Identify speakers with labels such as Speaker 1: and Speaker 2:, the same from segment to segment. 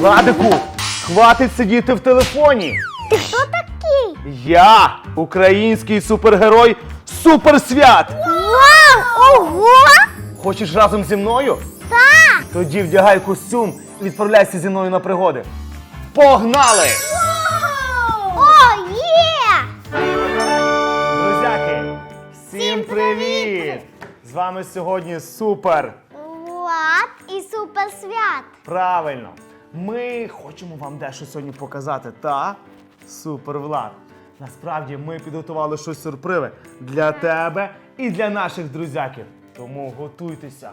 Speaker 1: Владику, хватить сидіти в телефоні.
Speaker 2: Ти хто такий?
Speaker 1: Я український супергерой Суперсвят.
Speaker 2: Вау! Ого!
Speaker 1: Хочеш разом зі мною?
Speaker 2: Так!
Speaker 1: Тоді вдягай костюм і відправляйся зі мною на пригоди. Погнали!
Speaker 2: О, є!
Speaker 1: Друзяки, всім привіт! З вами сьогодні супер!
Speaker 2: Влад і суперсвят.
Speaker 1: Правильно! Ми хочемо вам дещо сьогодні показати. Та супер Влад. Насправді ми підготували щось сюрприве для тебе і для наших друзяків. Тому готуйтеся.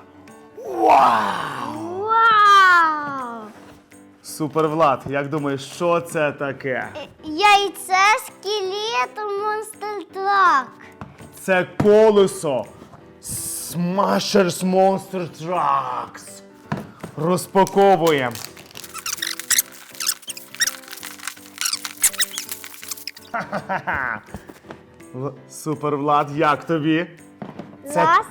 Speaker 1: Вау!
Speaker 2: Вау!
Speaker 1: Супер Влад, як думаєш, що це таке?
Speaker 2: Яйце, скелет, монстр трак.
Speaker 1: Це колесо Smashers Monster Trucks. Розпаковуємо. Ха-ха-ха. Супер Влад, як тобі? Це-
Speaker 2: Раз.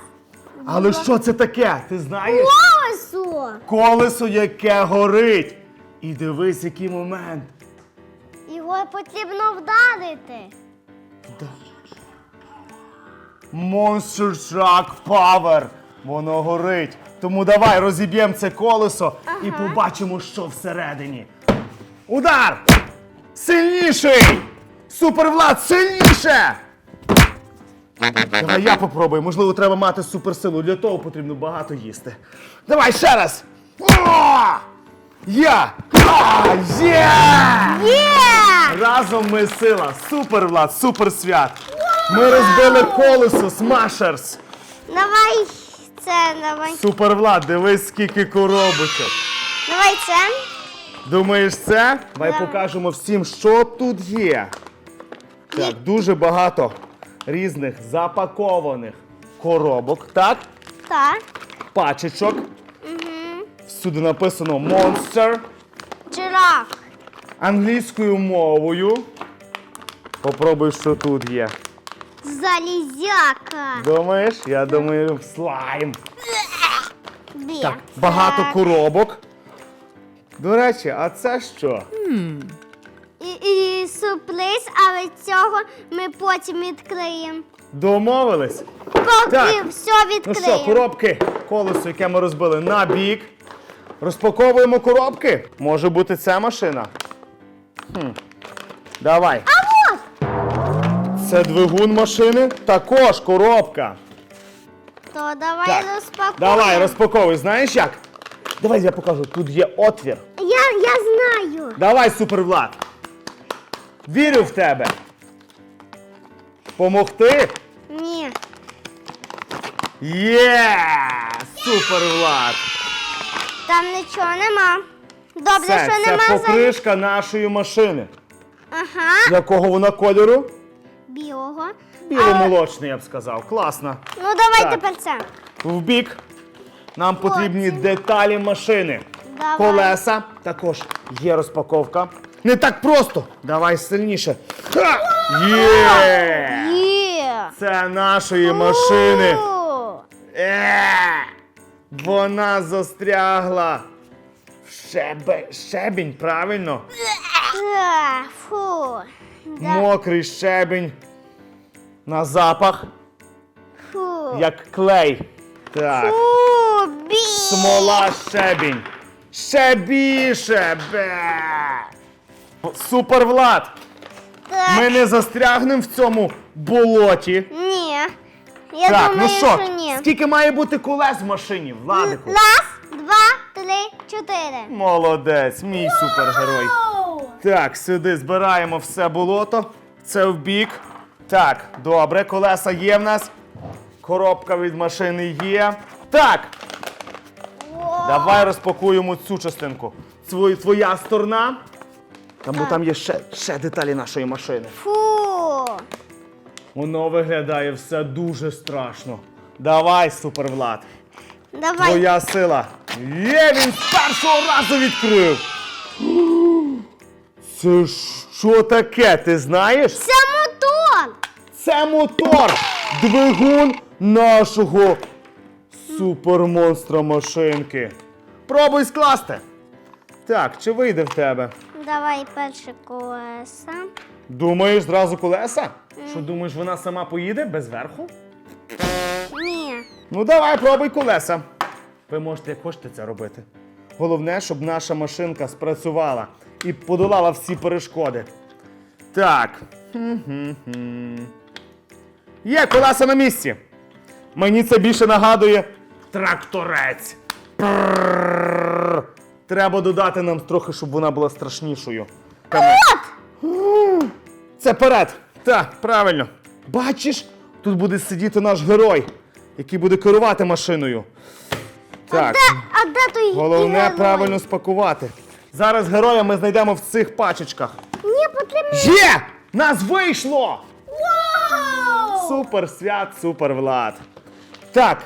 Speaker 1: Але що це таке? Ти знаєш?
Speaker 2: Колесо.
Speaker 1: Колесо, яке горить. І дивись, який момент.
Speaker 2: Його потрібно вдарити.
Speaker 1: Monster Truck Power. Воно горить. Тому давай розіб'ємо це колесо і побачимо, що всередині. Удар! Сильніший! Супервлад, сильніше! Давай я попробую. Можливо, треба мати суперсилу. Для того потрібно багато їсти. Давай ще раз! О! Я! А, Є!
Speaker 2: Є!
Speaker 1: Разом ми сила! Супер Влад, супер свят! Ми розбили колесо Смашерс!
Speaker 2: Давай це, давай.
Speaker 1: Супер Влад, дивись, скільки коробочок.
Speaker 2: Давай це.
Speaker 1: Думаєш, це? Давай покажемо всім, що тут є. Так, дуже багато різних запакованих коробок, так?
Speaker 2: Так.
Speaker 1: Пачечок. Всюди написано Monster
Speaker 2: Чирак.
Speaker 1: англійською мовою. Попробуй, що тут є.
Speaker 2: Залізяка.
Speaker 1: Думаєш? Я думаю, слайм. Так, багато коробок. До речі, а це що?
Speaker 2: І, і сюрприз, але цього ми потім відкриємо.
Speaker 1: Домовились?
Speaker 2: Поки
Speaker 1: Так.
Speaker 2: все
Speaker 1: Ну
Speaker 2: відкриємо.
Speaker 1: що, коробки, колесо, яке ми розбили на бік. Розпаковуємо коробки. Може бути це машина. Хм. Давай.
Speaker 2: А от!
Speaker 1: Це двигун машини. Також коробка.
Speaker 2: То давай
Speaker 1: Так.
Speaker 2: розпакуємо.
Speaker 1: Давай, розпаковуй. Знаєш як? Давай я покажу. Тут є отвір.
Speaker 2: Я, я знаю.
Speaker 1: Давай, супервлад. Вірю в тебе. Помогти?
Speaker 2: Ні.
Speaker 1: Є! Супервлад!
Speaker 2: Там нічого нема. Добре,
Speaker 1: Це,
Speaker 2: що
Speaker 1: це
Speaker 2: нема за...
Speaker 1: покришка нашої машини.
Speaker 2: Ага,
Speaker 1: Якого вона кольору?
Speaker 2: білого.
Speaker 1: Біломолочний, я б сказав. Класно.
Speaker 2: Ну давай
Speaker 1: Так.
Speaker 2: тепер це.
Speaker 1: В бік. Нам потрібні деталі машини.
Speaker 2: Давай.
Speaker 1: Колеса. Також є розпаковка. Не так просто. Давай сильніше. Ха! Є!
Speaker 2: Є.
Speaker 1: Це нашої машини.
Speaker 2: О,
Speaker 1: Е! Вона застрягла. в Щебе... Щебінь, правильно?
Speaker 2: Фу. Да.
Speaker 1: Мокрий щебінь. На запах,
Speaker 2: Фу.
Speaker 1: як клей. Так.
Speaker 2: Фу, бі.
Speaker 1: Смола щебінь. Ще більше. Бе. Супер Влад.
Speaker 2: Так.
Speaker 1: Ми не застрягнемо в цьому болоті.
Speaker 2: Ні. Я
Speaker 1: так,
Speaker 2: думаю,
Speaker 1: ну що,
Speaker 2: що ні.
Speaker 1: скільки має бути колес в машині, Владику?
Speaker 2: Раз, два, три, чотири.
Speaker 1: Молодець, мій супергерой.
Speaker 2: Оу.
Speaker 1: Так, сюди збираємо все болото. Це в бік. Так, добре, колеса є в нас. Коробка від машини є. Так, давай розпакуємо цю частинку. Твоя сторона. Там, бо там є ще, ще деталі нашої машини.
Speaker 2: Фу.
Speaker 1: Воно виглядає все дуже страшно. Давай, супервлад.
Speaker 2: Давай.
Speaker 1: Твоя сила. Є, він з першого разу відкрив. Це що таке? Ти знаєш?
Speaker 2: Це мотор.
Speaker 1: Це мотор, двигун нашого супермонстра машинки. Пробуй скласти. Так, чи вийде в тебе?
Speaker 2: Давай перше колеса.
Speaker 1: Думаєш, зразу колеса? Що думаєш, вона сама поїде без верху?
Speaker 2: Ні.
Speaker 1: Ну давай, пробуй колеса. Ви можете як хочете це робити. Головне, щоб наша машинка спрацювала і подолала всі перешкоди. Так. Є колеса на місці. Мені це більше нагадує тракторець. Прррррр. Треба додати нам трохи, щоб вона була страшнішою. От! Це перед. Так, правильно. Бачиш, тут буде сидіти наш герой, який буде керувати машиною. Так,
Speaker 2: Де, а де той
Speaker 1: головне
Speaker 2: герой?
Speaker 1: правильно спакувати. Зараз героя ми знайдемо в цих пачечках.
Speaker 2: Ні, потрібно.
Speaker 1: Є! Нас вийшло!
Speaker 2: Вау!
Speaker 1: Супер свят, супер влад. Так,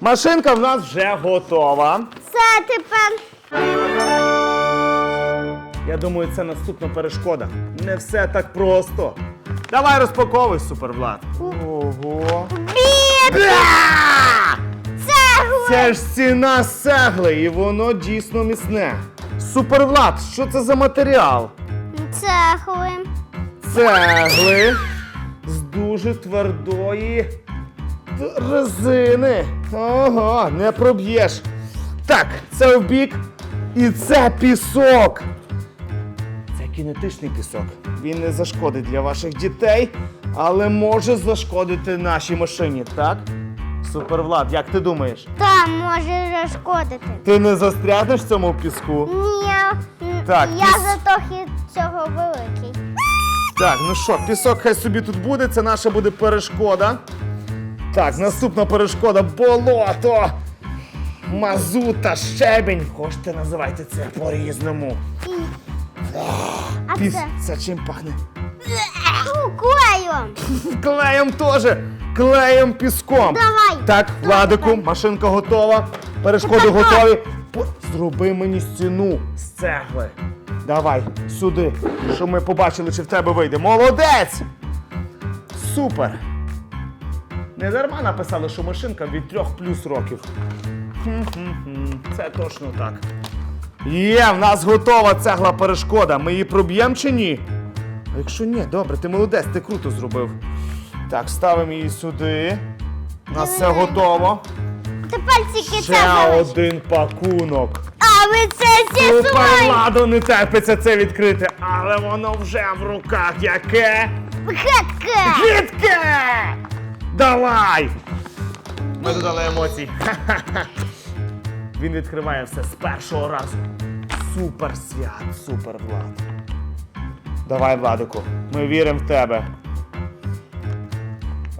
Speaker 1: машинка в нас вже готова.
Speaker 2: Це тепер.
Speaker 1: Я думаю, це наступна перешкода. Не все так просто. Давай розпаковуй, супер влад. Ого.
Speaker 2: Бід!
Speaker 1: Да!
Speaker 2: Цегли!
Speaker 1: Це ж стіна з цегли, і воно дійсно міцне. Супервлад, що це за матеріал?
Speaker 2: Цегли.
Speaker 1: Цегли з дуже твердої резини. Ага, не проб'єш. Так, це в бік. І це пісок. Це кінетичний пісок. Він не зашкодить для ваших дітей, але може зашкодити нашій машині, так? Супервлад, як ти думаєш?
Speaker 2: Там може зашкодити.
Speaker 1: Ти не застрягнеш в цьому піску?
Speaker 2: Ні,
Speaker 1: Так,
Speaker 2: я
Speaker 1: піс-
Speaker 2: за трохи цього великий.
Speaker 1: Так, ну що, пісок хай собі тут буде, це наша буде перешкода. Так, наступна перешкода болото. Мазута, щебінь. Хочете називайте це по-різному.
Speaker 2: А
Speaker 1: Піс...
Speaker 2: це?
Speaker 1: Це чим пахне?
Speaker 2: Ну, клеєм.
Speaker 1: Клеєм теж. Клеєм піском.
Speaker 2: Давай.
Speaker 1: Так, Владику, машинка готова. Перешкоди
Speaker 2: Тепер
Speaker 1: готові. По- Зроби мені стіну з цегли. Давай, сюди, щоб ми побачили, чи в тебе вийде. Молодець! Супер! Не дарма написали, що машинка від трьох плюс років. Це точно так. Є, в нас готова цегла перешкода. Ми її проб'ємо чи ні? А якщо ні, добре, ти молодець, ти круто зробив. Так, ставимо її сюди. У нас все готово.
Speaker 2: Тепер тільки
Speaker 1: Ще
Speaker 2: це залиш.
Speaker 1: один пакунок.
Speaker 2: А ви це
Speaker 1: Супер
Speaker 2: слайм.
Speaker 1: ладу не терпиться це відкрити, але воно вже в руках яке?
Speaker 2: Гетке.
Speaker 1: Гідке! Давай! Ми додали емоцій. Ха-ха-ха. Він відкриває все з першого разу. Супер свят, супер влад. Давай, Владику, ми віримо в тебе.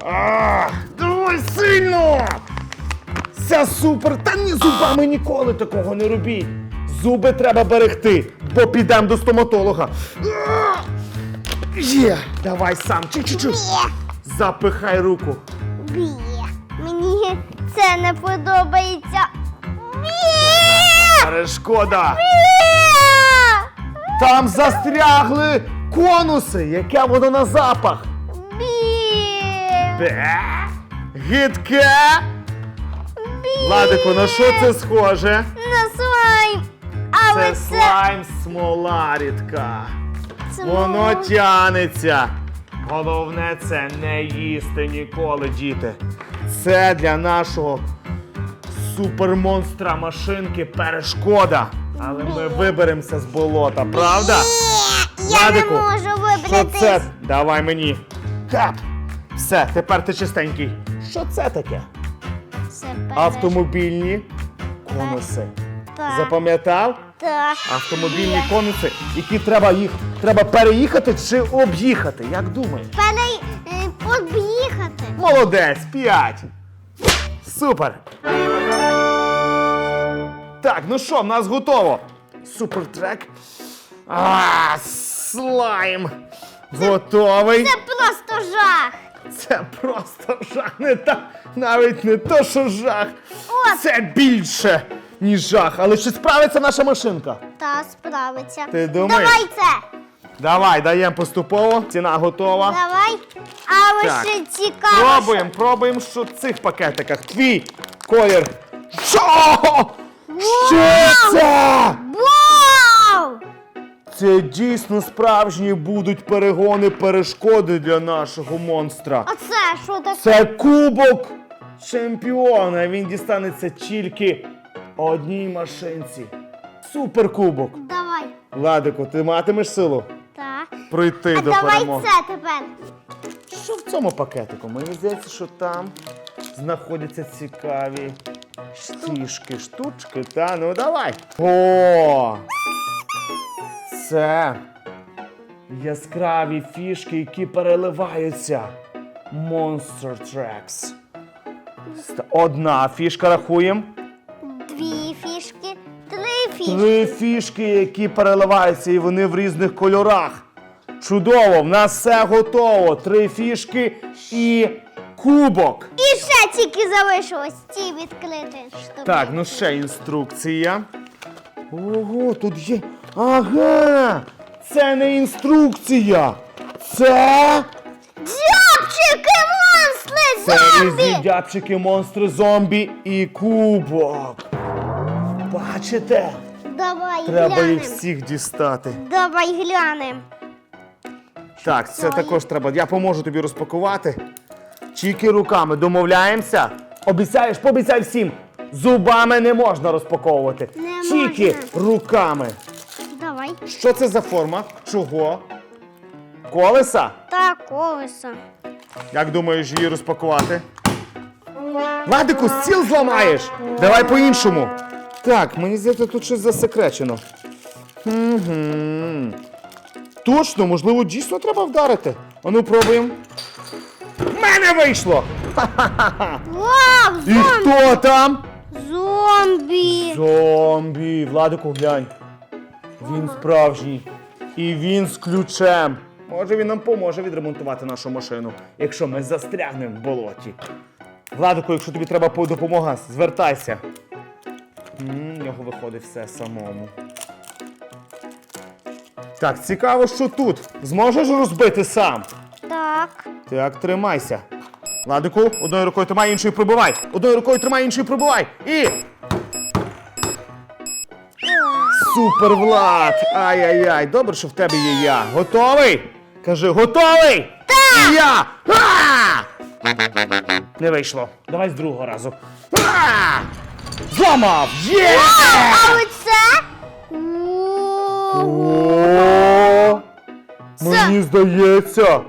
Speaker 1: А, давай сильно! Це супер! Та ні, зубами ніколи такого не робіть. Зуби треба берегти, бо підемо до стоматолога. Є! Давай сам.
Speaker 2: Бє.
Speaker 1: Запихай руку.
Speaker 2: Бє. Мені це не подобається.
Speaker 1: Перешкода. Там застрягли конуси. Яке воно на запах?
Speaker 2: Бє.
Speaker 1: Бе. Гидке.
Speaker 2: Бє.
Speaker 1: Владику, на що це схоже?
Speaker 2: На слайм. Але
Speaker 1: Це слайм смола рідка.
Speaker 2: це
Speaker 1: Воно тянеться. Головне це не їсти ніколи, діти. Це для нашого супермонстра машинки перешкода. Але ми виберемося з болота, правда?
Speaker 2: Ні, я
Speaker 1: Владику,
Speaker 2: не можу
Speaker 1: Що
Speaker 2: вибратись.
Speaker 1: Давай мені. Кап. Все, тепер ти чистенький. Що це таке?
Speaker 2: Це.
Speaker 1: Автомобільні конуси.
Speaker 2: Так.
Speaker 1: Запам'ятав?
Speaker 2: Так.
Speaker 1: Автомобільні конуси, які треба їх треба переїхати чи об'їхати. Як думаєш?
Speaker 2: Перей... е, Под'їхати.
Speaker 1: Молодець, п'ять. Супер. Так, ну що, в нас готово. Супер трек. А, слайм. Готовий.
Speaker 2: Це просто жах.
Speaker 1: Це просто жах. Не та, навіть не то, що жах.
Speaker 2: От.
Speaker 1: Це більше, ніж жах. Але чи справиться наша машинка?
Speaker 2: Та справиться.
Speaker 1: Ти думаєш?
Speaker 2: Давай це.
Speaker 1: Давай, даємо поступово. Ціна готова.
Speaker 2: Давай. А
Speaker 1: Так.
Speaker 2: ще цікаво.
Speaker 1: Пробуємо, пробуємо, що в цих пакетиках. Твій колір. Що? Що це?
Speaker 2: Бо!
Speaker 1: Це дійсно справжні будуть перегони перешкоди для нашого монстра.
Speaker 2: А це що таке?
Speaker 1: Це кубок чемпіона. Він дістанеться тільки одній машинці. Суперкубок.
Speaker 2: Давай.
Speaker 1: Владику, ти матимеш силу
Speaker 2: Так.
Speaker 1: прийти
Speaker 2: А
Speaker 1: до
Speaker 2: давай
Speaker 1: перемоги.
Speaker 2: це тепер.
Speaker 1: Що в цьому пакетику? Мені здається, що там знаходяться цікаві фішки, штучки. Та ну давай. О! Це яскраві фішки, які переливаються. Monster Tracks. Одна фішка рахуємо.
Speaker 2: Дві фішки, три фішки.
Speaker 1: Три фішки, які переливаються, і вони в різних кольорах. Чудово! В нас все готово. Три фішки і кубок.
Speaker 2: Ще тільки залишилось ці відкрити штуки.
Speaker 1: Так, ну ще інструкція. Ого, тут є. Ага! Це не інструкція. Це.
Speaker 2: Дябчики, монстри,
Speaker 1: Це різні
Speaker 2: зомбі!
Speaker 1: дябчики, монстри, зомбі і кубок. Бачите?
Speaker 2: Давай
Speaker 1: Треба
Speaker 2: глянем.
Speaker 1: їх всіх дістати.
Speaker 2: Давай глянем.
Speaker 1: Так, це також треба. Я поможу тобі розпакувати. Тільки руками домовляємося. Обіцяєш, пообіцяй всім. Зубами не можна розпаковувати.
Speaker 2: Не
Speaker 1: Тільки
Speaker 2: можна.
Speaker 1: руками.
Speaker 2: Давай.
Speaker 1: Що це за форма? Чого? Колеса?
Speaker 2: Та колесо.
Speaker 1: Як думаєш її розпакувати? Владику, стіл зламаєш! Давай по-іншому. Так, мені здається, тут щось засекречено. Угу. Точно, можливо, дійсно треба вдарити. Ану, пробуємо. В мене вийшло!
Speaker 2: Вау,
Speaker 1: І хто там?
Speaker 2: Зомбі!
Speaker 1: Зомбі. Владику, глянь. Він справжній. І він з ключем. Може він нам поможе відремонтувати нашу машину, якщо ми застрягнемо в болоті. Владику, якщо тобі треба по- допомога, звертайся. М, В нього виходить все самому. Так, цікаво, що тут. Зможеш розбити сам?
Speaker 2: Так.
Speaker 1: Так, тримайся. Владику, одною рукою тримай, іншою пробивай. Одною рукою тримай, іншою пробивай. І. Супер, Влад! Ай-яй-яй, добре, що в тебе є я. Готовий? Кажи, готовий? Так! І я! А! Не вийшло. Давай з другого разу. А! Зламав! Є!
Speaker 2: А оце? О!
Speaker 1: Мені здається.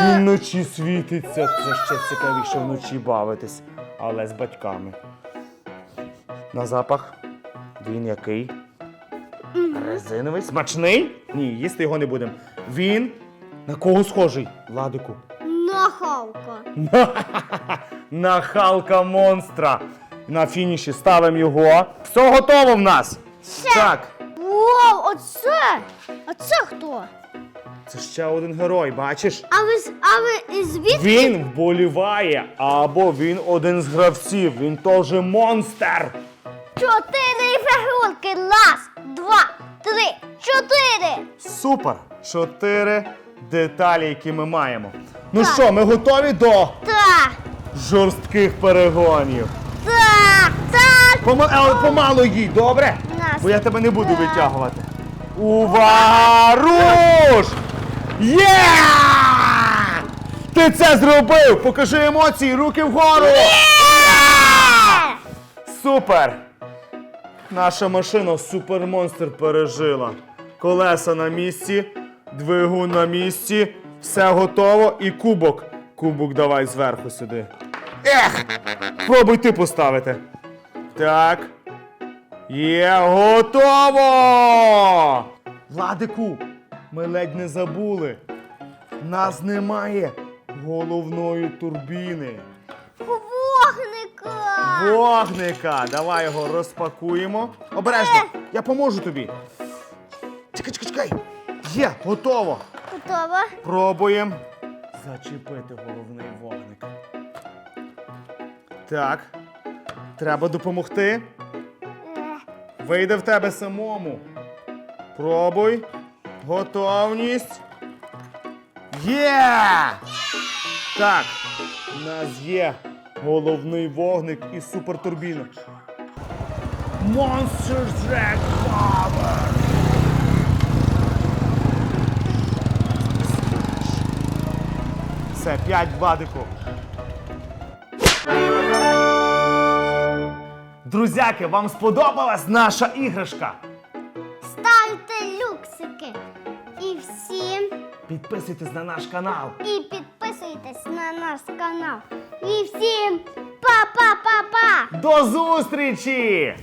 Speaker 1: Він вночі світиться. Це ще цікавіше вночі бавитись, але з батьками. На запах. Він який? Резиновий? Смачний? Ні, їсти його не будемо. Він на кого схожий? Ладику.
Speaker 2: Нахалка.
Speaker 1: На Халка монстра. На фініші ставимо його. Все готово в нас. Так.
Speaker 2: Вау, оце! А це хто?
Speaker 1: Це ще один герой, бачиш?
Speaker 2: А ви, з- а ви звідки?
Speaker 1: Він вболіває, або він один з гравців. Він теж монстр.
Speaker 2: Чотири фігурки. Раз, два, три, чотири.
Speaker 1: Супер! Чотири деталі, які ми маємо. Ну
Speaker 2: Так.
Speaker 1: що, ми готові до
Speaker 2: Так,
Speaker 1: жорстких перегонів.
Speaker 2: так, так.
Speaker 1: Пома- але помалу їй, добре?
Speaker 2: Нас.
Speaker 1: Бо я тебе не буду
Speaker 2: Так.
Speaker 1: витягувати. Увага! Є! Ти це зробив! Покажи емоції, руки вгору! Супер! Наша машина супермонстр пережила. Колеса на місці, двигун на місці, все готово і кубок. Кубок давай зверху сюди. Ех! Пробуй ти поставити. Так. Є готово! Владику, ми ледь не забули. Нас немає головної турбіни.
Speaker 2: Вогника.
Speaker 1: Вогника! Давай його розпакуємо. Обережно! Я поможу тобі. Чекай, чекай, чекай. Є, готово.
Speaker 2: Готова?
Speaker 1: Пробуємо зачепити головний вогник. Так. Треба допомогти.
Speaker 2: Е,
Speaker 1: Вийде в тебе самому. Пробуй. Готовність. Є! Так, у нас є головний вогник і супертурбіна. Monsters Red Power! Все, 5 бадику. Друзяки, вам сподобалась наша іграшка?
Speaker 2: Ставте люксики. І всім.
Speaker 1: Підписуйтесь на наш канал.
Speaker 2: І підписуйтесь на наш канал. І всім па-па-па-па!
Speaker 1: До зустрічі!